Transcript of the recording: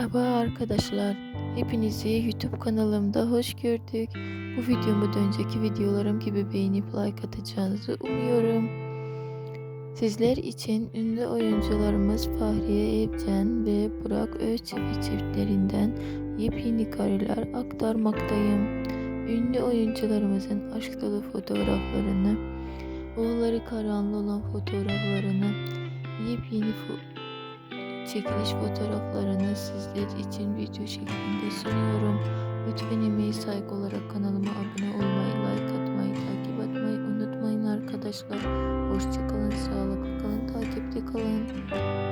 Merhaba arkadaşlar. Hepinizi YouTube kanalımda hoş gördük. Bu videomu önceki videolarım gibi beğenip like atacağınızı umuyorum. Sizler için ünlü oyuncularımız Fahriye Evcen ve Burak Özçivit çiftlerinden yepyeni kareler aktarmaktayım. Ünlü oyuncularımızın aşk dolu fotoğraflarını, oğulları karanlı olan fotoğraflarını, yepyeni fo- çekiliş fotoğraflarını sizler için video şeklinde sunuyorum. Lütfen emeği saygı olarak kanalıma abone olmayı, like atmayı, takip etmeyi unutmayın arkadaşlar. Hoşçakalın, sağlıklı kalın, takipte kalın.